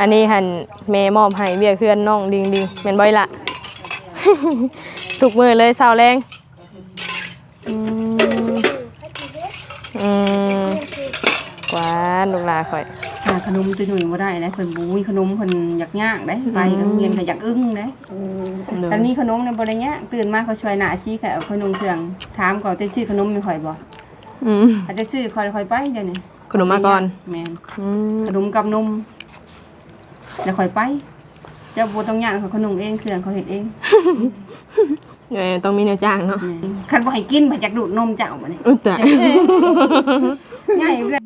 อันนี้หันแม่มอบให้เวียเพื่อนน้องดิงดิงแม่นบ่อยละทุกมือเลยสาวแรงอืมอืมกวานลูกหลาข่อย หาขนมตัวหนุ่ยบ่ได้ได้เพิ่นบ่มีขนมเพิ่นอยากยากได้ไปโรงเรียนก็อยากอึ้งได้เด้อคันมีขนมในบ่ได้ยากตื่นมาเขาช่วยหน้าชี้ค่ะเอาขนมเครื่องถามก่อนจะซื้อขนมมีข่อยบ่อืมอาจจะซื้อข่อยข่อยไปเดี๋ยวนี้ขนมมาก่อนแม่นอืมขนมกับนม แล้วข่อยไปเจ้าบ่ต้องย่างเขาขนมเองเครื่องเขาเฮ็ดเองเออต้องมีแนวจ้างเนาะแม่นคันบ่ให้กินไปจักดูดนมเจ้าบ่นี่อุ้ยแต่ง่ายอยู่เลย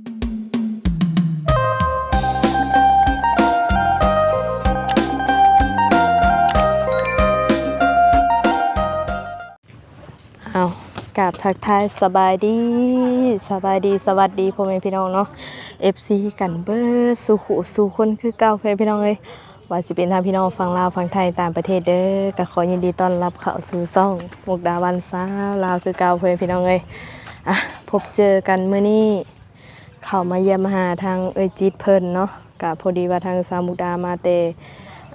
เอากราบทักทายสบายดีสบายดีสวัสดีพ่อแม่พี่น้องเนาะ FC กันเบิดสู่หูสู่คนคือเก่าเพื่อนพี่น้องเลยว่าสิเป็นทางพี่น้องฝั่งลาวฝั่งไทยตางประเทศเด้อก็ขอยินดีต้อนรับเข้าสู่ซ่องมุกดาวันสาวลาวคือเก่าเพื่อนพี่น้องเลยอะพบเจอกันเมื้อนี้เข้ามาเยี่ยมหาทางเอยจิตเพิ่นเนาะก็พอดีว่าทางสามุกดามาเต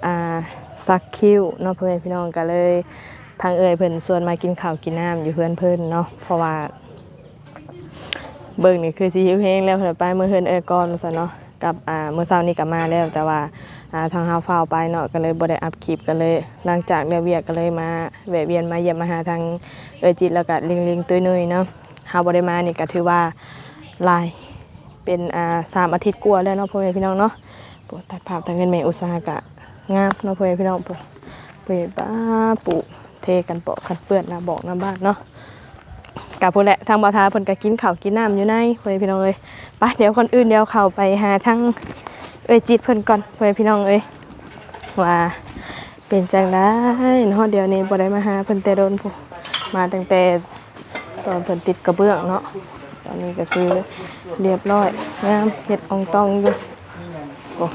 อ่าสักคิวเนาะเพื่อนพี่น้องก็เลยทางเอ่ยเพิ่นชวนมากินข้าวกินน้ำอยู่เพื่อนเพิ่นเนาะเพราะว่า เบิ่งนี่คือสิหิวแฮงแล้วเพิ่นไปเมื้อเพิ่นเอ่ยก่อนซั่นเนาะกับอ่ามื้อเช้านี้ก็มาแล้วแต่ว่าอ่าทางเฮาฟ้าวไปเนาะก็เลยบ่ได้อัพคลิปก็เลยหลังจากเลิกเวียกก็เลยมาแวะเวียนมาเยี่ยมมาหาทางเอ่ยจิตแล้วก็ลิงลิงตุ้ยนุ้ยเนาะเฮาบ่ได้มานี่ก็ถือว่าลายเป็นอ่าสามอาทิตย์กว่าแล้วเนาะพ่อแม่พี่น้องเนาะปรดตัดภาพทางเงินแม่อุตสาหกะงามเนาะพ่อแม่พี่น้องปรดเปิดบ้าปุเทกันเปาะกันเปื้อนนะบอกน้ำบ้านเนาะ กับพูดแหละทางบาทาเพิ่นก็กินข้าวกินน้ำอยู่ในเพื่อนพี่น้องเอ้ยไปเดี๋ยวคนอื่นเดี๋ยวเข้าไปหาทั้งเอ้ยจิตเพิ่นก่อนเพื่อนพี่น้องเอ้ยว่าเป็นจังได้เนาะเดี๋ยวนี้บ่ได้มาหาเพิ่นแต่โดนพูมาตั้งแต่ตอนเพิ่นติดกระเบื้องเนาะตอนนี้ก็คือเรียบร้อยงามเฮ็ดอองตองอยู่โอ้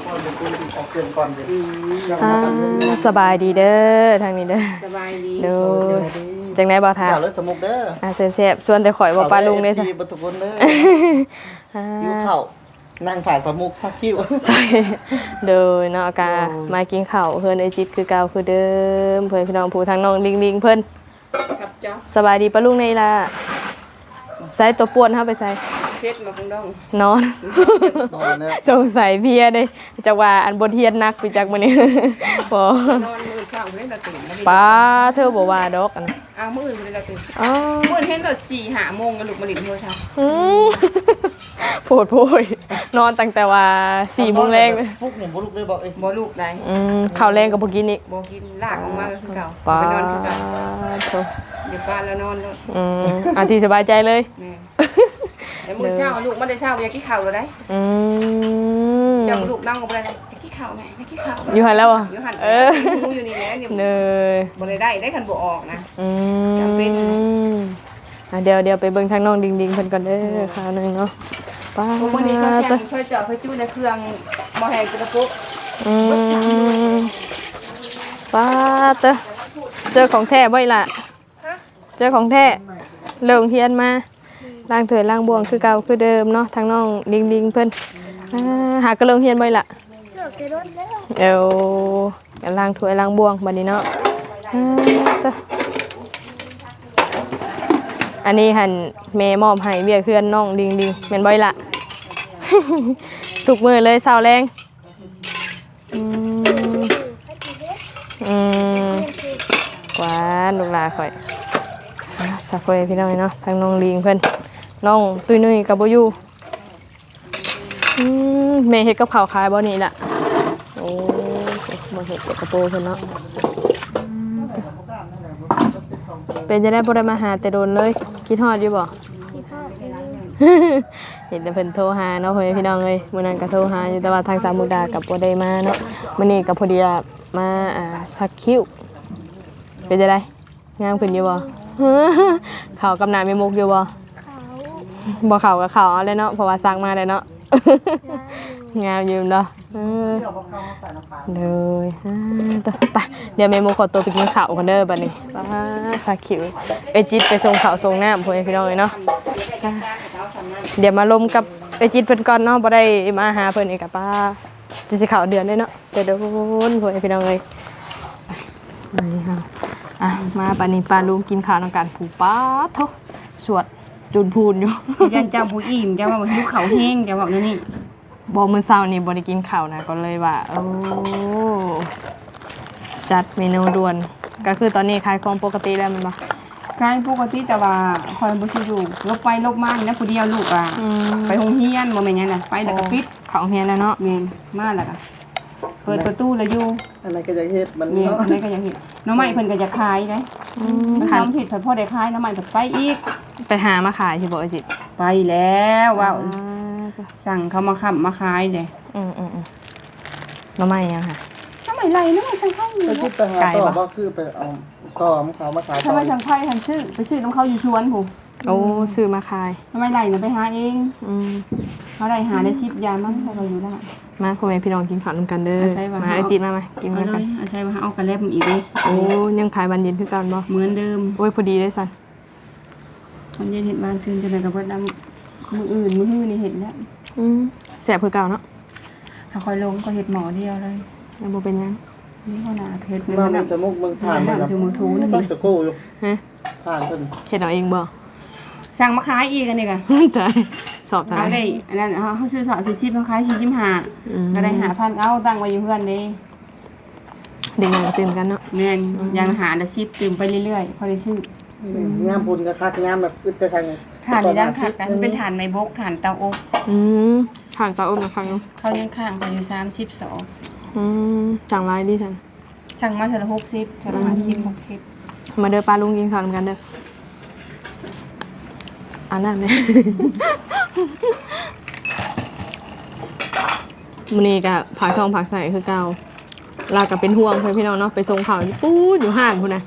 อ่าสบายดีเด้อทางนี้เด้อสบายดีดู จังได๋บ่ทาข่าวเลยสมุกเด้ออ่าเซนเซฟส่วนแต่ข่อยบ่ปลาลุงเด้อข่าจ้ะวเลย FC บัตุพลเด้ออ่ายิ้วเข่านั่งผ่านสมุกสักคิวใช่เดินเนาะกามากินข้าวเพิ่นไอจิตคือเก่าคือเดิม เพิ่นพี่น้องผู้ทางน้องลิงลิงเพิ่นครับจ๊อสบายดีปะลุงในล่ะใส่ตัวป่วนเฮาไปใส่ เช็ดมาคงดองนอน นอนแล้วสงสัยเพลียเด้จักว่าอันบทเรียนหนักไปจักมื้อนี้บ่นอนมื้อเช้าเล่นตะตื่นมาดิป้าเธอบ่ว่าดอกอันอ้าวมื้ออื่นบ่ได้ตะตื่นอ๋อมื้ออื่นเห็นรถ4 5โมงก็ลุกมาดินมื้อเช้าอืมโพดโพยนอนตั้งแต่ว่า4โมงแรงพวกเนี่ยบุลุกเลยบอกเอ้ยบ่ลูกได้อืมข้าวแรงก็บ่กินอีกบ่กินลากออกมาก็คือเก่าป้าไปนอนคือเก่าโถเดี๋ยวป้าแล้วนอนแล้วอืมอาที่สบายใจเลยแม่ แล้วมื้อเช้าลูกมาได้เช้าอยากกินข้าวแล้วได้อืมจำลูกนั่งก็บ่ได้อยากกินข้าวแม่อยากกินข้าวอยู่หันแล้วเหรอะอยู่หันเออหมูอยู่นี่แหละนี่เนยบ่ได้ได้ได้คันบ่ออกนะอืจำเป็นมอะเดี๋ยวเดี๋ยวไปเบิ่งทางน้องดิงดิงเพิ่นก่อนเด้อคราวหนึงเนาะป้าพวกมื้อนี้เขาดแข่งค่อยเจาะค่อยจู้ในเครื่องบ่แห้งกระปุกอืมป้าดเด้อเจอของแท้บ่อีหล่ะเจอของแท้เลิงเฮียนมา ล้างถวยล้างบวงคือเก่าคือเดิมเนาะทางน้องดิงดิงเพิ่นอ่าหากระเลิงเฮียนบ่อีหล่ะเอวกันล้างถ้วยล้างบวงบัดนี้เนาะอ่าจ้ะอันนี้หันแม่มอบให้เวียเพื่อนน้องดิงดิงแม่นบ่อยละทุกมือเลยสาวแรงอืมอืมกวานลูกหลาข่อยอะสักคนพี่น้องเนาะทางน้องลิงเพิ่น น้องตุ้ยนุ้ยกับบ่อยู่อืมแม่เฮ็ดกับข้าวขายบ่นี่ล่ะโอ้มาเห็ดเด็กกระโปรงเพิ่นเนาะเป็นจะได้บ่ได้มาหาแต่โดนเลย คิดฮอดอยู่บ่เห็นแต่เพิ่นโทรหาเนาะพ่อแม่พี่น้องเอ้ยมื้อนั้นก็โทรหาอยู่แต่ว่าทางสามมุกดากับบ่ได้มาเนาะมื้อนี้ก็พอดีว่ามาอ่าสักคิ้วเป็นจะได้งามขึ้นอยู่บ่เขาวกับหน้าแม่มุกอยู่บ่ บ่เข้ากับเขาเอาเลยเนาะเพราะว่าสั่งมาเลยเนาะ งามอยู่เนาะเออเลยอ่าต่อไปเดี๋ยวเมโมขอตัวไปกินข้าวกันเด้อบัดนี้ป้าสักคิวเอจิตไปส่งข้าวส่งน้ำพ่อแม่พี่น้องเลยเนาะอะเดี๋ยวมาลมกับเอจิตเพิ่นก่อนเนาะบ่ได้มาหาเพิ่นอีกกับป้าจะสิเข้าเดือนได้เนาะจะโดนพ่อแม่พี่น้องเอ้ยไปค่ะอะมาปานนี้ปลาลุงกินข้าวนำกันผูป้าเถอะสวด จุนพูนอยู่ ยันเจ้าผู้อิ่มเจ้าว่าหิวเขาวแห้งเจ้าบอกนี่นี่บอกมื้อเช้านี่บ่ได้กินข้าวนะก็เลยว่าโอ้จัดเมนูด่วน ก็คือตอนนี้ขายของปกติแล้วแมันบ่กายปกติแต่ว่าคอยบ่สิอยู่ลบไปลบมานี่นะผู้เดียวลูกอะอืมไปโรงเรียนบ่แม่นหยังน่ะไปแล้วก็ปิดเข้าโรงเรียนแล้วเนาะแม่นมาแล้วก็เปิดประตูแล้วอยู่อะไรก็จะเฮ็ดมันแม่นเนาะ อันนี้ก็ยังเห็นหน้องใหม่เพิ่นก็จะขายเด้อืมมันคัน ทำผิดเพิ่นพอได้ขายหน้องใหม่ก็ไปอีก ไปหามาขายสิบ่เอจิตไปแล้วว่าอ่าสั่งเขามาขับมาขายเด้อืมอืมอืมหน้ำไม้ยังค่ะทำไมไรน้องใหม่สั่งเข้าอยู่ก็คิดไปหาไก่ต่อปะบ่คือไปเอาต่อมเขามาขายทำไมสั่งไข่ทันซื้อไปซื้อน้ำเขาอยู่ชวนผู้โอ้ซื้อมาขายทำไมไรน่ะไปหาเองอืมเขาได้หาได้10ยามั้งถ้าเราอยู่ได้มาพ่อแม่พี่น้องกินข้าวนํกันเด้อเอาใช่ปะมาไอจิตมามากินเอากันเลกันยเอาใช่ว่าเอากระเล็บอีกเลยโอ้ยังขายบันเย็นคือกันบ่เหมือนเดิมโอ้ยพอดีได้สัน มันเย็นเห็ดบานซื้อจะไหนกับเบิดดำมืออื่นมือหื้อนี่เห็ดแล้วอืมแสบคือเก่าเนาะถ้าคอยลงก็เห็ดหมอเดียวเลยยังบ่เป็นหยังนี่ขนาดเห็ดเป็นมาขมันานดจะมุกมึงผ่านขไปนาดครับคือมือทูนี่ต้องจะกู้อยู่ฮะผ่านเพิ่นเฮ็ดเอาเองบ่ สั่งมาขายอีกกันนี่ค่ะตายสอบตาเอาย ได้อันนั้นเขาเขาซื้อสอดซื้อชิปมาขายชิชิมหาอืม ก็ได้หาพันเอาตั้งไว้อยู่เพื่อนเลยเด็กยังตื่นกันเนาะเงินยังหาได้ชิปตื่มไปเรื่อยๆพอได้ซื้อ งามบุญกับคักงามแบบอึดจะคักฐานในด้านขาดกันเป็นฐานไม้บกฐานเตาอบอืมทางตาอุ้มนะครั้งเนาะเขายังข้างไปอยู่สามชิปสองอืมจังไรดีจังสั่งมาเท่าละหกสิบเท่าละห้าสิบหกสิบมาเด้อปลาลุงกินข้าวนำกันเด้ออันนั้นแม่มื้อนี้ก็ผักซองผักใส่คือเก่าเราก็เป็นห่วงเพื่อนพี่น้องเนาะไปส่งข่าวอยู่ปู๊ดอยู่ห้างพุ่นนะ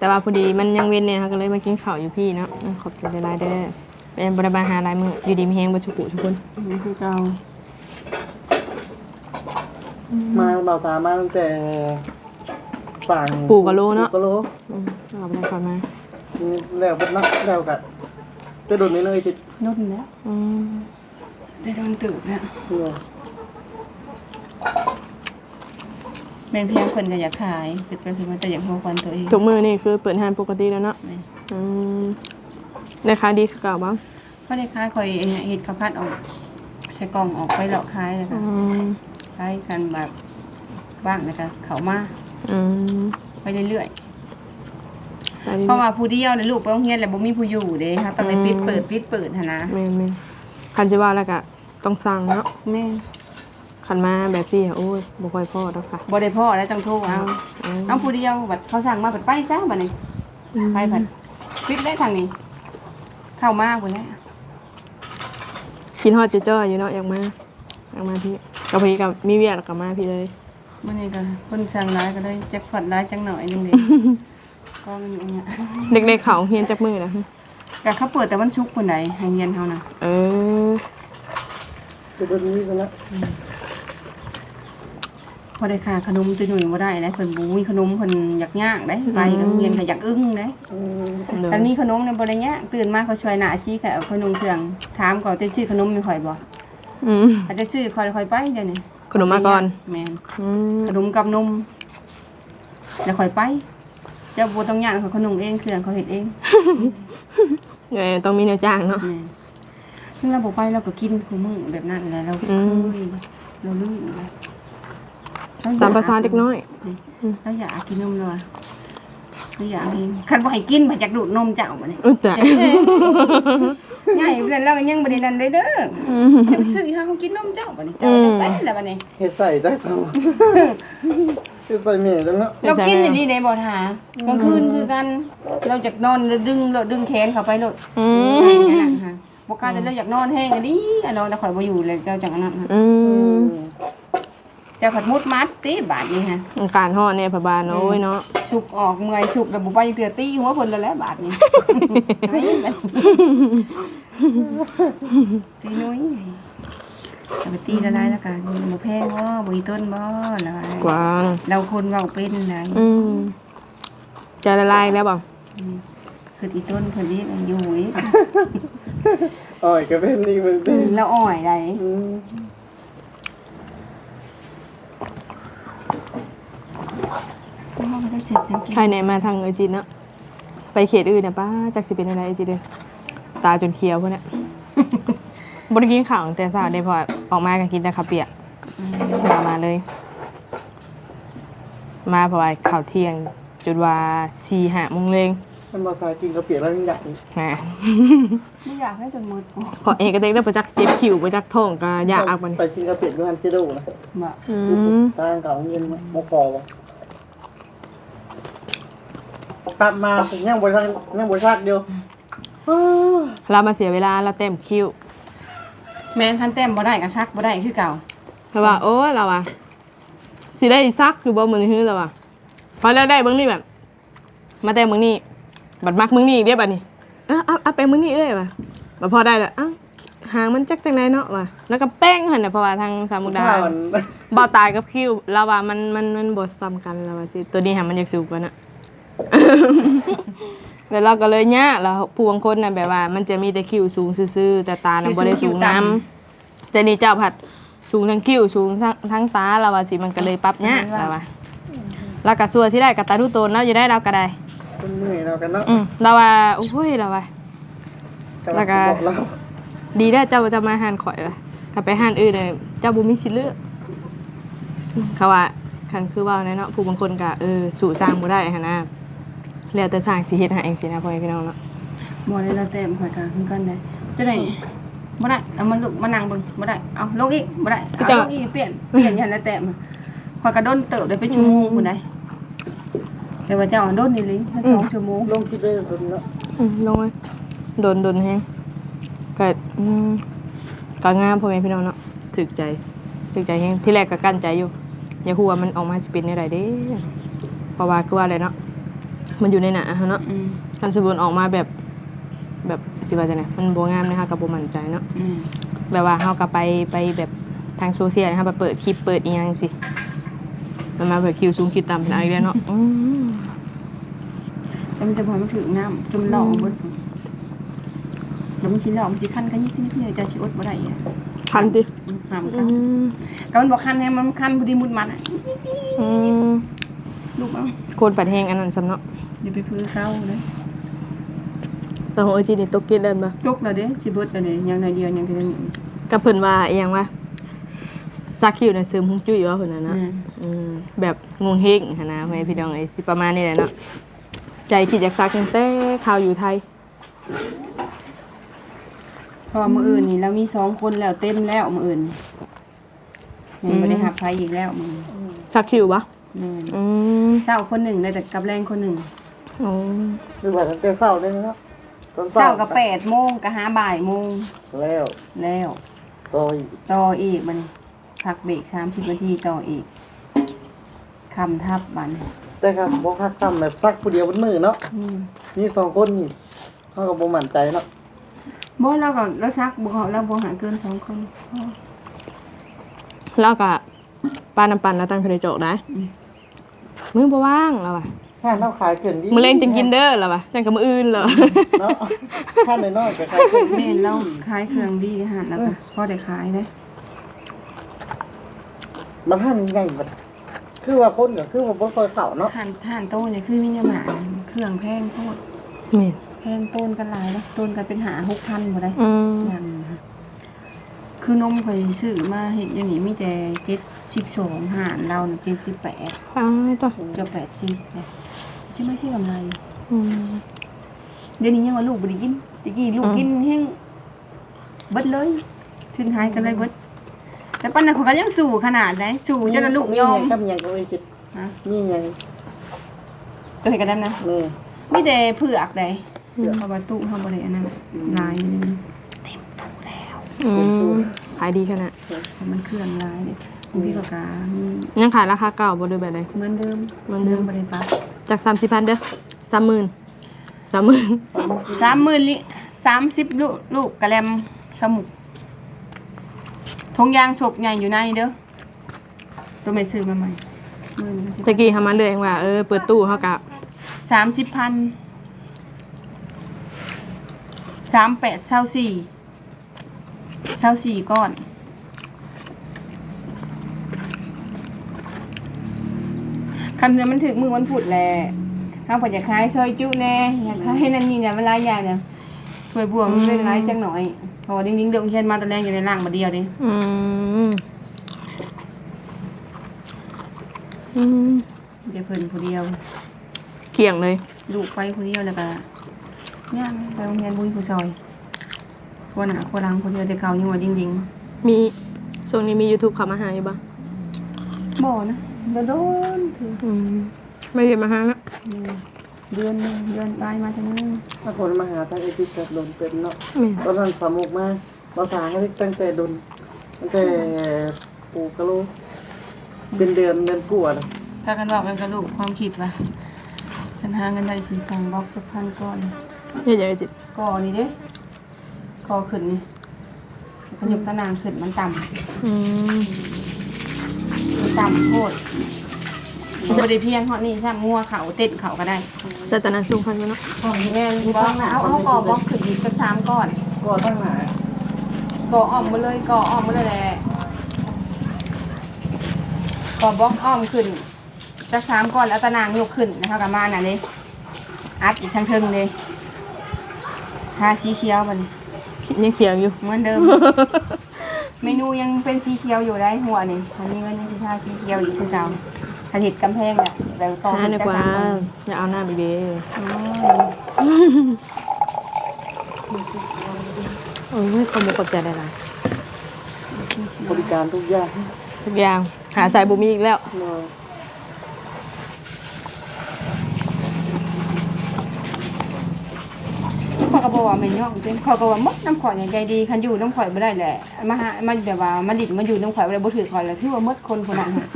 แต่ว่าพอดีมันยังเว้นเนี่ยค่ะก็เลยมากินข้าวอยู่พี่เนาะอืมขอบใจหลายๆเด้อเป็นบริบาลหาหลายมืออยู่ดีมีแฮงบ่ชุกุทุกคนนี่คือเก่ามาเบาตามาตั้งแต่ฝั่งปู่กะโลเนาะปู่กะโลอืมเอาไปได้ก่อนมาแล้วเบิดนักแล้วก็จะโดนนี่เลยจิตนุ่นแล้วอืมได้โดนตื่นแล้ว เนี่ย แม่นเพียงคนก็อยากขายคือเป็นเพียงว่าแต่อยากหัวควันตัวเองทุกมือนี่คือเปิดห้างปกติแล้วเนาะแม่น อืมได้ขายดีคือเก่าบ้างเขาได้ขายคอยเห็ดข้าวผัดออกใช้กล่องออกไปเลาะขายเลยอืค่ะมขายกันแบบบ้างนะคะเขามาอืมไปเรื่อยขายดีๆเพราะว่าผู้เดียวในลูกไปโรงเรียนแล้วบ่มีผู้อยู่เด้ค่ะต้องไปปิดเปิดปิดเปิดหั่นนะแม่นแม่นคันจะว่าแล้วก็ต้องสั่งเนาะแม่ คันมาแบบที่โอ้ยบ่ค่อยพอดอกสักบ่ได้พ่อแล้วต้องโทรเอาเอาผู้เดียวบัดเขาสั่งมาบัดไปซะบัดนี้ไปบัดปิดได้ทางนี้ เข้ามาพุ่นแหละกินฮอดเจะจ้อยอยู่เนาะอยากมาอยากมาพี่กับพี่กับมีเวียแล้วก็มาพี่เลยมื้อนี้ก็คนสั่งหลายก็เลยจักฝัดหลายจังหน่อยนึงเด้ก็มันอย่างเงี้ยเด็กๆเขาเฮียนจักมือนะแต่เขาเปิดแต่วันชุกร์คนไหนให้เรียนเขานะเออจะโดนนี่ซะแล้ว พอได้ค่าขนมตัวหนุ่ยบ่ได้นะเพิ่นบ่มีขนมเพิ่นอยากยากได้ไปโรงเรียนก็อยากอึ้งได้อืมเด้ออันนี้ขนมเนี่ยบ่ได้ยากตื่นมาเขาช่วยหน้าชี้ก็เอาขนมเครื่องถามก่อนจะซื้อขนมไม่ค่อยบ่อืมถ้าจะซื้อค่อยค่อยไปเดี๋ยวนี้ขนมมาก่อนแม่นอืมขนมกับนมแล้วค่อยไปเจ้าบ่ต้องย่างเขาขนมเองเครื่องเขาเฮ็ดเองเออต้องมีแนวจ้างเนาะแม่นซึ่งเราบ่ไปเราก็กินคู่มื้อแบบนั้นแหละเราอืเคมยเราลืมเรอยก ตามภาษาเด็กน้อยเราอยากกินนมเลยเราอยากกินคันบ่ให้กินบ่อยากดูดนมเจ้าบ่นี่อุ้ยแต่ง่ายเพื่อนเราก็ยังบ่ได้นั่นเลยเด้ออืมจะซื้อให้เขากินนมเจ้าบ่นี่เจ้าจะไปแล้วบ่นี่เฮ็ดใส่ได้ซ้ำเฮ็ดใส่แม่จังเนาะเรากินอย่างนี้ได้บ่ท่ากลางคืนคือกัน เราอยากนอนเราดึงเราดึงแขนเข้าไปโลดอืให้มอันนั้นค่ะบ่กล้าแต่เราอยากนอนแห้งอันนี้อันนอนแล้วข่อยบ่อยู่เลยเจ้าจังอันนั้นค่ะอืม เจ้าขัดมุดมัดตีบาดนี้ฮะการห่อดเนี่ยพะบานโอ้ยเนาะฉุกออกเมื่อยฉุกแล้วบ่ไปเตือตีหัวเพิ่นแล้วแหละบาดนี้ไอ้แบบตีน้อยเอาไปตีละลายแล้วกันบ่แพงบ่บ่อีต้นบ่ละลายกวางเราคนเว้าเป็นไหนอืมจะละลายแล้วบ่คืออีต้นเพิ่นนี่อยู่อีกอ้อยก็เป็นนี่มันเป็นเราอ่อยได้ อืม พ่อก็ได้เสร็จจริงใครไหนมาทางเอจินเนาะไปเขตอื่นเนี่ยป้าจักสิเป็นอะไรเอจินเด้อตาจนเคี้ยวพวกเนี้ยบริกินข้าวตั้งแต่เช้าได้พอออกมาก็กินแต่ข้าวเปียกมามาเลย มาเพราะว่าข้าวเที่ยงจุดว่าสี่ห้าโมงเลงมันบ่าวสากินกระเปียกแล้วยังอยากอีกฮะๆไม่อยากให้จนมืดกูขอเอกก็เด็กได้ประจักเจ็บคิวประจักท้องก็ยากอักมันไปกินกระเปียกด้วยกันเจโดนะบ่อืมทางเขาเงินมกพอวะ กลับมาถึงยังบริษัทยังบริษัทเดียวอ้าวเรามาเสียเวลาเราเต็มคิวแม่คันแต้มบ่ได้ก็ชักบ่ได้คือเก่าเพราะว่าโอ้ยเราอะสิได้ซักอยู่บ่มือฮื้อเราอะพอแล้วได้เบิ่งนี่แบบ มาแต่เบิ่งนี่บัดมักมึงนี่อีกเด้บัดนี้เอ้าเอาเอาไปมึงนี่เอ้ยว่ะบัดพอได้แล้วอ้าวหางมันจักจังไดเนาะว่ะแล้วก็แป้งหั่นน่ะเพราะว่าทางสามมุกดา ข้าวมัน บ่ตายกับคิวเราว่ามันมันมันบ่ซ้ำกันเราว่าสิตัวนี้หามันอยากสูงกว่าน่ะ แล้วเราก็เลยยากแล้วผู้บางคนน่ะแบบว่า มันจะมีแต่คิวสูงซื่อๆแต่ตาน่ะบ่ได้สูงนํแต่นี่เจ้าผัดสูงทั้งคิวสูงทั้งทั้งตาเราว่าสิมันก็เลยปรับยากเราว่าแล้วก็สัวสิได้กับตาทุโตนเราอยู่ได้เราก็ได้ คนเหนื่อยเรากันเนาะอืมเราว่าโอ้ยเราว่าแล้วก็บอกเราดีได้อเจ้าจะมาหานข่อยว่ะถ้าไปหานอื่นเนี่ยเจ้าบุมีสิทธิ์เลือกเขาว่าคันคือว่าแน่เนาะผู้บางคนก็เออสู่สร้างบ่ได้หั่นนะ แล้วแต่สร้างสิเฮ็ดให้เองสินะพ่อแม่พี่น้องเนาะบ่ได้ละแต้มข่อยก็คือกันได้จะได้บ่ได้เอามันลุกมานั่งเบิ่งบ่ได้เอาลงอีกบ่ได้เอาลงอีกเปลี่ยนเปลี่ยนยันละแต้มข่อยก็โดนเติบได้ไปชั่วโมงพุ่นได้แต่ว่าเจ้าโดนนี่ลิสองชั่วโมงลงคิดได้ตรงเนาะอืมลงไว้โดนโดนแฮงก็อืมก็งามพ่อแม่พี่น้องเนาะถึกใจถึกใจแฮงที่แรกก็กั้นใจอยู่อย่าฮู้ว่ามันออกมาสิเป็นจังไดเด้เพราะว่าคือว่าอะไรเนาะ มันอยู่ในหน้าเนาะอืมคันสมบูรณ์ออกมาแบบแบบสิว่าจังไดมันบ่งามนะคะก็บ่มั่นใจเนาะอืมแบบว่าเฮาก็ไปไปแบบทางโซเชียลนะคะไปเปิดคลิปเปิดอีหยังสิมันมาเปิดคิวสูงคิวต่ำเป็นอะไรแล้วเนาะอืมแล้วมันจะพอมันถึงน้ำจนหลอกเบิดแล้วมันสิหลอกมันสิคันกันยิ่งขึ้นเรื่อยๆจะสิอดบ่ได้อะคันติอืมห้ามอืคันมก็มันบอกคันให้มันคันพอดีมุดมันอะอืมลูกเอา โคนปัดแห้งอันนั้นซ้ำเนาะ เดี๋ยวไปพื้นเข้าเลยแต่ของเอจีนี่ตกกินได้บ่ยกแล้วเด้สิเบิดแล้วเด้ยังในเดียวยังคือนี่ก็เพิ่นว่าอีหยังว่าซักคิวน่ะเสริมฮวงจุ้ยว่าเพิ่นน่ะเนาะอืมอืมแบบงงเฮงหั่นนะแม่พี่น้องเอ้ยสิประมาณนี้แหละเนาะใจคิดอยากซักตั้งแต่ข่าวอยู่ไทย พอมื้ออื่นนี่เรามีสองคนแล้วเต็มแล้วมื้ออื่นยังบ่ได้หับไผอีกแล้วมื้อซักคิวบ่แม่นอืมเช้าคนหนึ่งได้แต่กับแรงคนหนึ่ง โอ้หรือว่าตั้งแต่เศร้าเลยนะครับตอนเช้ากับแปดโมงกับหาบ่ายโมงแล้วแล้วต่ออีกต่ออีกมันพักเบรก30นาทีต่ออีกคำทับบันแต่ครับบ่คักซ้ำแบบซักผู้เดียวบนมือเนาะอืมนี่สองคนนี่เขาก็บ่มั่นใจเนาะบ่เราก็เราซักบ่เขาเราบ่หาเกินสองคนพอ แล้วก็ปลาน้ำปั่นแล้วตั้งเคยโจกได้อืม มือบ่ว่างแล้วว่ะ ถ้าเราขายเกินดีมือเล่นจังกินเด้อแล้วว่ะจังกับมืออื่นเหรอเนาะถ้าน้อยๆก็ขายเกินดีแม่นเราขายเครื่องดีอาหารแล้วก็พอได้ขายได้มันท่านใหญ่บัดคือว่าคนก็คือว่าบ่ค่อยเข้าเนาะอาหารอาหารโต้เนี่ยคือมีเนื้อหมาเครื่องแพงโคตรแม่นแพงต้นกันหลายแล้วต้นกันเป็นหาหกพันบ่ได้อืมอย่างหนึ่งค่ะคือนมเคยซื้อมาเห็นอย่างนี้มีแต่เจ็ดสิบสองหารเราเจ็ดสิบแปด อ้าวตัว เกือบแปดสิบเนี่ย ใช่ไม่ใช่กำไรอืมเดี๋ยวนี้ยังว่าลูกบริกินตะกี้ลูกกินแห้งเบิดเลยทิ้งท้ายกันเลยเบิดแต่ปันนั้นเขาก็ยังสู่ขนาดไหนสู่จนว่าลูกยอมมีหงกับหยังก็ไม่คิดฮะมีหยังตัวเห็นกันแล้วนะนี่มีแต่เผือกใดเพราะว่าตู้เขาบริอันนั้นลายเลยอืมขายดีขนาดเพราะมันเครื่องลายเนี่ยพี่ ปากกามียังขายราคาเก่าบ่ด้วยแบบใด เหมือนเดิมเหมือนเดิมบริปักจากสามสิบพันเด้อสามหมื่นสามหมื่นสามหมื่นลิสามสิบลูกลูกกระแลมสมุกทงยางศกใหญ่อยู่ในเด้อตัวไม่ซื้อมาใหม่หมื่นตะกี้ทำมาเลยว่าเออเปิดตู้เขากะสามสิบพันสามแปดเศร้าสี่เศร้าสี่ก้อน คำนี้มันถึงมือวันพุธแหละข้าวผัดอยากขายซอยจุแน่อยากขายนั่นนี่เนี่ยมันหลายอย่างเนี่ยถ้วยบวงมันเป็นหลายจังหน่อยเพราะว่าจริงๆเรื่องเช่นมาตอนแรกอยู่ในร่างมาเดียวเดิอืมอืมเดี๋ยวเพิ่นผู้เดียวเกี่ยงเลย ลูกไปผู้เดียวแล้วก็ย่างไปโรงเรียนบุญผู้ซอยคนหนาคนหลังคนเดียวแต่เก่ายังว่าจริงมีช่วงนี้มี YouTube เข้ามาหาอยู่ปะๆบ่นะ เดี๋ยวโดนคืออืมไม่เห็นมาหาแล้วเดือนหนึงเดือนปลายมาจังนึงถ้าคนมาหาทางเอทิกับดนเป็นเนาะแม่นตอนนั้นสามุกมาภาษาให้ตั้งแต่ดนตั้งแต่ปูกะโลเป็นเดือนเดือนกว่าเลยถ้ากันบอกกันกระลูกความคิดว่าฉันหาเงินได้สี่สองบล็อกสักพันก้อน เฮ็ดหยังไงจิก่อนี่เด้ก่อขึ้นนี่ขยุบตะนางขึ้นมันต่อืมำมันต่ำโคตรมันบ่ได้เพียงเท่านี้ซ้ำงัวเขาเต้นเขาก็ได้สตนาจุงพันอยู่เนาะของแม่นบล็อกนะเอาเอาก่อบล็อกขึ้นอีกสักสามก้อนก็ตั้งหนาก่ออ้อมมาเลยก่ออ้อมมาเลยแหละก่อบล็อกอ้อมขึ้นสักสามก้อนแล้วตะนางยกขึ้นนะคะกับมาน่ะนี่อัดอีกทั้งเทิงเลยทาสีเขียวมันยังเขียวอยู่เหมือนเดิม เมนูยังเป็นสีเขียวอยู่ได้หัวนี่มันมีเงินยังสิทาสีเขียวอีกคือเก่าผลิตกำแพงเนี่ยแบบต่อหาดีกว่าจะสั่งอย่าเอาหน้าไปเด้อืมเออขโมยขอบใจได้หลายบริการทุกอย่างๆทุกอย่าง หาสายบุมีอีกแล้ว เนาะ ข้อยก็ บอกว่าแม่นย่องจริงข้อยก็ว่าหมดน้ำข่อยเนี่ยใจดีคันอยู่น้ำข่อยบ่ได้แหละมาหามาแบบว่ามาหลิดมาอยู่น้ำข่อยบ่ได้บ่ถือข่อยแล้วถือว่าหมดคนคนนั้นน่ะ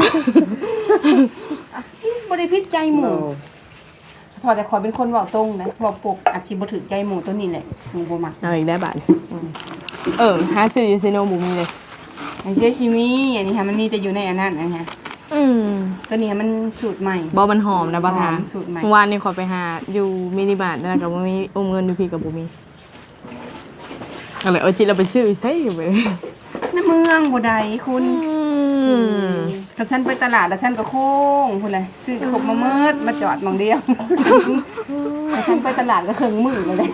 อะบ่ได้พิษใจหมู่เนาะพอแต่ข่อยเป็นคนเว้าตรงนะเว้าปกอาจสิบ่ถือใจหมู่ตัวนี้แหละหมู่บ่มักเอาอีกได้บาทเออหาซื้อยูซิโนบุมีเลยไอ้เจชิมีอันนี้ค่ะมันมีแต่อยู่ในอันนั้นอันเนี้ย อืมตัวนี้มันสูตรใหม่ บอมันหอมนะบาทาหอมสูตรใหม่ เมื่อวานนี้ขอไปหาอยู่มินิบาทแล้วกับมีอมเงินอยู่พี่กับบุมีอะไรเอาจิตเราไปซื้อใช่ไปในเมืองบ่ได้คุณอืมถ้าฉันไปตลาดแล้วฉันก็โค้งพุ่นเลยซื้อขบมาเมิดมาจอดหมองเดียวถ้าฉันไปตลาดก็เครื่องมือเลย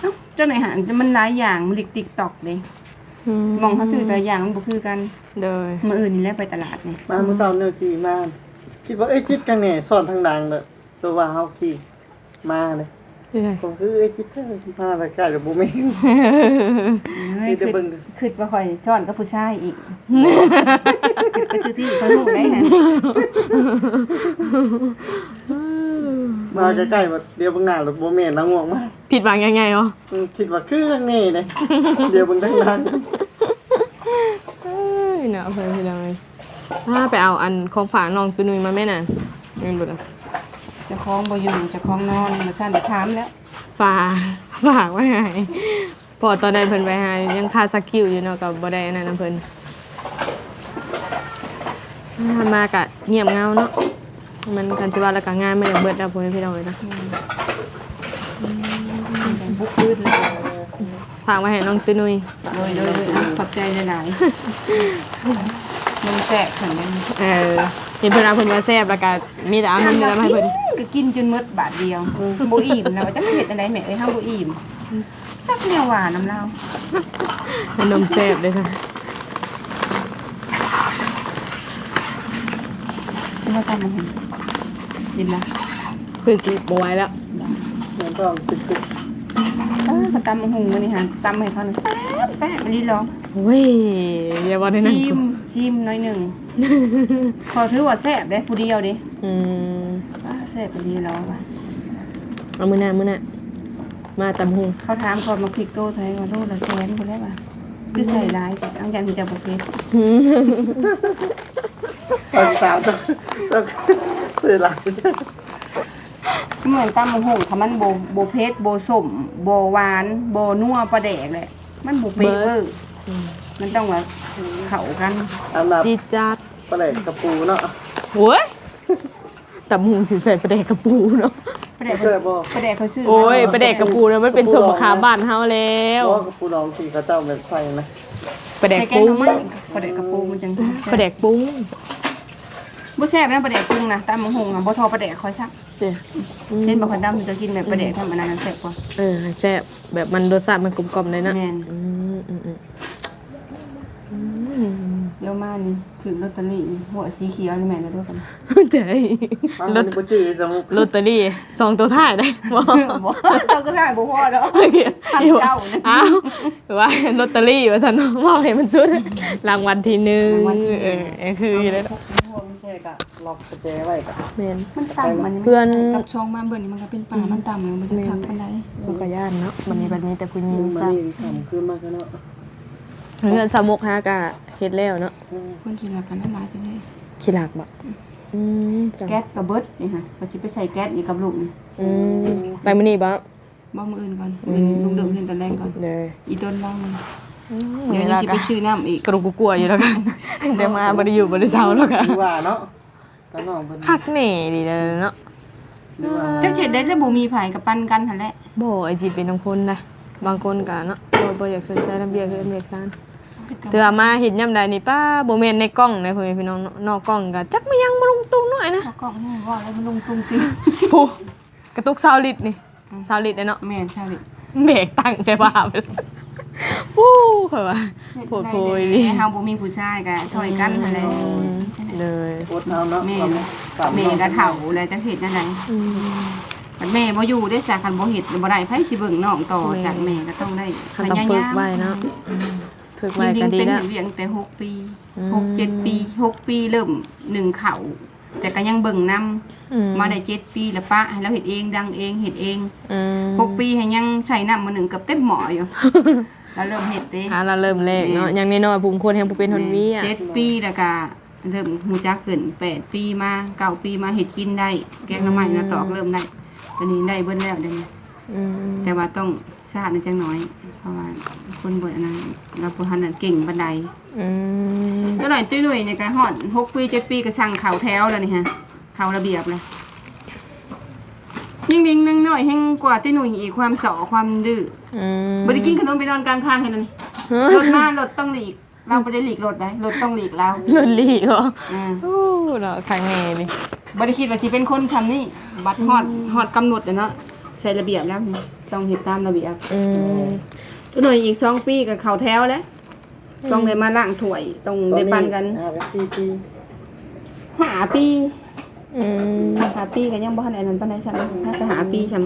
เอ้าเจ้าไหนหามันหลายอย่างมันดิกติ๊กตอกเลย มองเขาซื้อแต่ละอย่างมันบ่คือกันเดยมื้ออื่นนี่แหละไปตลาดนี่มาเมื่อเช้าเนื้อจีมาคิดว่าเอ้ยจิตกันแหน่สอนทางดังเลยตัวว่าเฮาขี่มาเลยเอ้ยผมคือไอ้จิตเตอร์มาแต่ใกล้จะบุเมงเฮ้ยนี่จะคือเบิ่งคือว่าข่อยช้อนกับผู้ชายอีกคือไปซื้อที่เขาหูได้ฮะ มาใกล้ๆมาเดี๋ยวเบิ่งหน้ารถบุเมนนะง่วงมากผิดหวังยังไงอ๋ออืมคิดว่าคือทางนี้เลยเดี๋ยวเบิ่งทางดังเอ้ยเนาะเพื่อนพี่น้องเอ้ยถ้าไปเอาอันของฝากน้องตัวนึงมาแม่น่ะเงินบุญเจะคล้าของบ่อยู่เจะคล้าของนอนมาฉันได้ถามแล้วฝากฝากไว้ให้พอตอนนั้นเพิ่นไปหายังคาสกิลอยู่เนาะกับบ่ได้อันนั้นนะเพิ่นถ้ามากะเงียบเงาเนาะ มันกันสิว่าแล้วก็งานไม่อยากเบิดแล้วพ่อแม่พี่น้องเลยนะบุกพืชเลยฝากไว้ให้น้องตุ้ยนุ้ยโดยโดยโดยอะขอบใจหลายๆมันแสบขันมันเออเห็นเพิ่นเอาเพิ่นว่าแซ่บแล้วก็มีแต่เอานมเดือดมาให้เพิ่นก็กินจนหมดบาทเดียวบ่อิ่มแล้วจักเฮ็ดอันใดแม่เอ้ยเฮาบ่อิ่มจักแนวหวานน้ำลาวให้นมแซ่บเลยค่ะ มาทำมันกินละเพิ่นสิบ่ไหวแล้วเหมือนต้องติดติดเออตำมะฮุงมื้อนี้หั่นตำให้เขาน่ะแซ่บแซ่บอันนี้ลองโอ้ยอย่าว่าได้นั่นชิมชิมหน่อยหนึงขอถือว่าแซ่บเด้ผู้เดียวเด้อืมอ่าแซ่บอันนี้แล้วว่ะเอามื้อหน้ามื้อหน้ามาตำหุงเขาถามก่อนมาพริกโตไทยว่าโลละแสนพุ่นแล้วว่ะคือใส่หลายแต่เอาอย่างที่จะบ่เผ็ด ตอนสาวต้องต้องเสียหลักเหมือนตำมะฮุงถ้ามันบ่บ่เผ็ดบ่ส้มบ่หวานบ่นัวปลาแดกเลย มันบ่เป๊ะเวอร์มันต้องว่าเข้ากันอันดับจีดจัดปลาแหลกกระปูเนาะโอ้ยตำหุงสิใส่ปลาแดกกระปูเนาะปลาแดกเชื่อบ่ปลาแดกเขาซื้อโอ้ยปลาแดกกระปูเนี่ยมันเป็นสมขาบ้านเฮาแล้วเพราะว่ากระปูน้องที่เขาเจ้าเป็นไฟนะปลาแดกใส่แกงปุ้งหน่อไม้ปลาแดกกระปูมันจังปลาแดกปุ้ง บ่แซ่บนะปลาแดกปรุงนะตามมังหงอะบ่ทอปลาแดกคอยซักเจ้เล่นบ่คนตามมันจะกินแบบปลาแดกธรรมดานั้นแซ่บกว่าเออแซ่บแบบมันรสชาติมันกลมกล่อมเลยนะแม่นอืมอืมอืมอืมเดี๋ยวมานี่ถือลอตเตอรี่หัวสีเขียวนี่แม่นแล้วด้วยกันเจ๋ยฟังรมัถนบ่จื้อสมุกลอตเตอรี่สองตัวท้ายได้บ่บ่เราก็ได้บ่พอดอกพันเก้านะอ้าวว่าลอตเตอรี่ว่าซั่นเนาะว่าให้มันสุดรางวัลที่หนึ่งรางวัลที่หนึ่งเออเออคืออยู่แล้ว พวกไม่ใช่กะล็อกกุญแจไว้กะแม่น มันต่ำมันเพื่อน กับช่องมาเบิ่นนี่มันก็เป็นป่ามันต่ำเลยมันจะทักกันได้มันก็ย่านเนาะมันมีบัดนี้แต่ผู้หญิงมันซ้นี่ทำขึ้นมากแล้วเนาะำเพื่อนสามกฮากะเฮ็ดแล้วเนาะอืมเพิ่นสิรักกันได้หลายไปเลยขี้หลักบ่อืมจังแก๊สกระเบิดนี่ค่ะเขาสิไปใส่แก๊สนี่กับลูกนี่อืมไปมื้อนี้บ่บ่มื้ออื่นก่อนอืมลูกเดิมเห็นแต่แรกก่อนเด้ออีต้นว่างมัน เดี๋เดี๋ยยววนี้นี้สิสิไปไปซื้อน้ำอีกกระดูกกลัวอยู่แล้วกันเดี๋ยวมาบ่ได้อยู่บ่ได้เช้าแล้วกันหรือว่าเนาะตาน้องเพิ่นคักแน่ดีแล้วเนาะหรือว่าจักเจ็ดได้แล้วบ่มีไผกับปันกันหั่นแหละบ่ไอจีเป็นทั้งคนนะบางคนก็เนาะบ่บ่อยากสนใจน้ำเบียร์คือเบียร์กันเถื่อมาเห็นยามใดนี่ป้าบ่แม่นในกล้องนะพ่อแม่พี่น้องเนาะนอกกล้องก็จักไม่ยังบ่ลงตุงน้อยนะเอากล้องให้ว่าแล้วมันลงตรงติผู้กระตุกซาวลิตรนี่ซาวลิตรเนาะแม่นใช่ดิเบรกตั้งใจบ้าไปเลย ปู้ข่อยว่าโพดโพยดิแม่เฮาบ่มีผู้ชายก็ถอยกันหั่นแหละเลยโคตรเอาเนาะแม่สามแม่น้องก็เฒ่าแล้วจักเฮ็ดจังไดอืมคันแม่บ่อยู่เด้จ้ะคันบ่เฮ็ดบ่ได้ไผสิเบิ่งน้องต่อแม่จากแม่ก็ต้องได้เขาต้องฝึกไว้เนาะอืมฝึกไว้จริก็งๆดีเป็นแล้วเวียงแต่หกปีอืมหกเจ็ดปีหกปีเริ่มหนึ่งเข่าแต่ก็ยังเบิ่งนํอืมาได้เจ็ดปีแล้วป้าให้เราเฮ็ดเองดังเองเฮ็ดเองอืมหกปีให้ยังใช้น้ำมาหนึ่งกับเต็มหม้ออยู่ แล้วเริ่มเฮ็ดเด้หาเราเริ่มแรกเนาะอย่างน้อยๆภูมิคนแห่งผู้เป็นคนวีอะเจ็ดปีแล้วก็เริ่มฮู้จักขึ้นแปดปีมาเก้าปีมาเฮ็ดกินได้ แกงหน้ำมันนะตอกเริ่มได้ตอนนี้ได้เบิ่นแล้วเดี๋ยวนี้อืมแต่ว่าต้องชาตินิดจังน้อย เพราะว่าคนบ่อันนั้นเราบ่ทันนั้นเก่งปานใดอืมเท่าไหร่ตุ้ยหนุ่ยเนี่ยก็ฮอดหกปีเจ็ดปีก็ช่างเขาแถวแล้วนี่ฮะเขาระเบียบเลย ยิ่งนิ่งนั่งน้อยแห่งกว่าตุ้ยหนุ่ยอีกความสอความดื้ออืมบ่ได้กินขนมไปนอนกลางทางเห็นนี่รถมารถต้องหลีก เราบ่ได้หลีกรถได้รถต้องหลีกเราลุนลี่เหรออ่าโอ้เนาะข้างแน่เลยบ่ได้คิดว่าสิเป็นคนชั้นนี้บัดฮอดฮอดกำหนดแล้วเนาะใช้ระเบียบแล้วนี่ต้องเฮ็ดตามระเบียบ อืมตุ้ยหนุ่ยอีกสองปีก็เข้าแถวแล้วต้องได้มาล้างถ้วยต้องได้ปันกันอ่าปีปีห้าปี อืมหาปีก็ยังบ่ทันอันนั้นปานใดซั่นถ้าไปหาปีซำ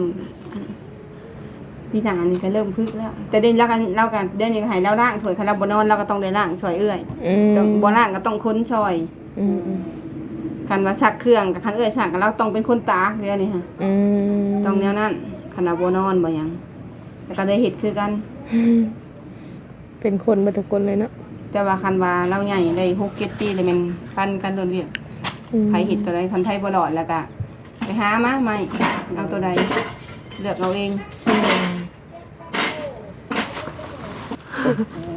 ปีหน้านี่ก็เริ่มพึกแล้ว แต่เดี๋ยวเรากันเรากันเดี๋ยวนี้ก็ให้เราล้างถ้วยคันเราบ่นอนเราก็ต้องได้ล้างช่วยเอื้อยอืมต้องบ่ล้างก็ต้องค้นช่วยอืมอืมคันว่าชักเครื่องกับคันเอื้อยชักก็เราต้องเป็นคนตากเดี๋ยวนี้ฮะอืมต้องแนวนั้นคันว่าบ่นอนบ่หยังแต่ก็ได้เฮ็ดคือกัน เป็นคนมาทุกคนเลยเนาะแต่ว่าคันว่าเราใหญ่ได้6 7ปีเลยแมันปันกันโดนเรียกอืม ใครเฮ็ดตัวใดคันไทยบ่รอดแล้วก็ไปหามาใหม่เอาตัวใดเลือกเอาเอง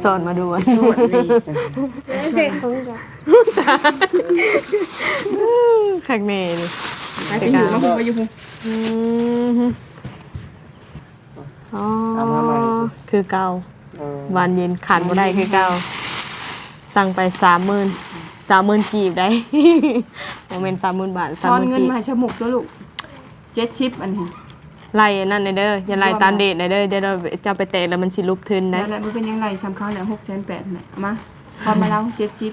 สอนมาดูอะสวัสดีข้างแน่เลยไปไปอยู่มาพูไปอยู่พูอืมอ๋อคือเก่าเออวานเย็นขาดบ่ได้คือเก่าสั่งไปสามหมื่น สามหมื่นกีบได้ โมเมนต์สามหมื่นบาททสามอหนมื่นเงินกีบมาให้ชะมุกตัวลูกเจ็ดชิปอันนี้ ไล่อันนั่นในเด้ออย่าไล่ตามเดทในเด้อเดี๋ยวเราจะไปเตะแล้วมันสิลุกทึนแล้นะวแหละมันเป็นยังไงทำเขาแล้วหกแสนแปดแหละมาพอมาแล้วเจ็ดชิป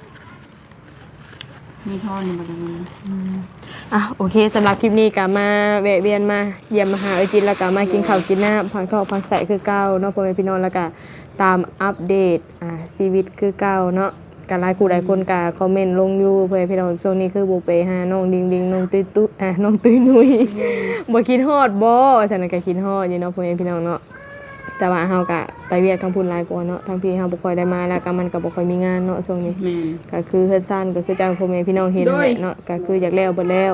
มีทอนอยู่บนนั้นอะโอเคสำหรับคลิปนี้ก็มาแวะเวียนมาเยี่ยมมาหาเออจินแล้วก็มากินข้าวกินน้ำพักท้องพักใส่คือเก่าเนาะพ่อแม่พี่น้องแล้วก็ตามอัปเดตอ่าชีวิตคือเก่าเนาะ ก็หลายคู่หลายคนก็คอมเมนต์ลงอยู่เพื่อให้พี่น้องช่วงนี้คือบ่ไปหาน้องดิงดิงน้องตุ้ยตุ้ยอะน้องตุ้ยนุ้ยบ่คิดฮอดบ่ฉันนนก็คิดฮอดอยู่เนาะพ่อแม่พี่น้องเนาะแต่ว่าเฮาก็ไปเวียกทางพุ่นหลายกว่าเนาะทางพี่เฮาบ่ค่อยได้มาแล้วก็มันก็บ่ค่อยมีงานเนาะช่วงนี้แม่นก็คือเฮือนซ่านก็คือจังพ่อแม่พี่น้องเห็นนั่นแหละเนาะก็คืออยากแล้วเบิดแล้ว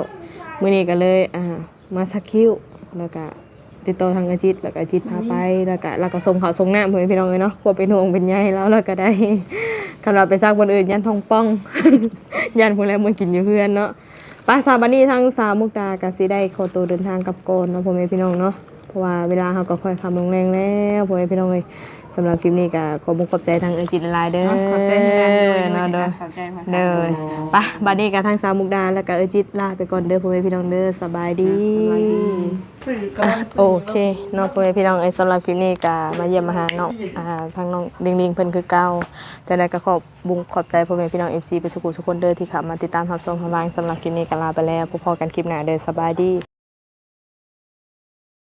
มื้อนี้ก็เลยอ่ามาสักคิวแล้วก็ ติดต่อทางอาจิตแล้วก็อาจิตพาไปแล้วก็แล้วก็ส่งข่าวส่งน้ำพ่อแม่พี่น้องเลยเนาะกลัวเป็นห่วงเป็นใยแล้วแล้วก็ได้คำเราไปซักบนอื่นยันทองป้อง ยันพวกแล้วมันกินอยู่เพื่อนเนาะป้าสาบันนี้ทั้งสามมุกดาก็สิได้ขอตัวเดินทางกลับก่อนเนาะพ่อแม่พี่น้องเนาะเพราะว่าเวลาเฮาก็ค่อยคำลงแรงแล้วพ่อแม่พี่น้องเลย สำหรับคลิปนี้ก็ขอบุญขอบใจทางเอจิตหลายๆเด้อขอบใจที่แม่ด้วยเนาะเด้อขอบใจมากเด้อไปบัดนี้ก็ทางสาวมุกดาแล้วก็เอจิตลาไปก่อนเด้อพ่อแม่พี่น้องเด้อสบายดีอะโอเคเนาะพ่อแม่พี่น้องเอ้ยสำหรับคลิปนี้ก็มาเยี่ยมมาหาน้องอ่าทางน้องดิงดิงเพิ่นคือเก่าแต่ได้ก็ขอบบุญขอบใจพ่อแม่พี่น้อง FC ไปสุขุทุกคนเด้อที่เข้ามาติดตามรับชมทางไลน์สำหรับคลิปนี้ก็ลาไปแล้วพบกันคลิปหน้าเด้อสบายดี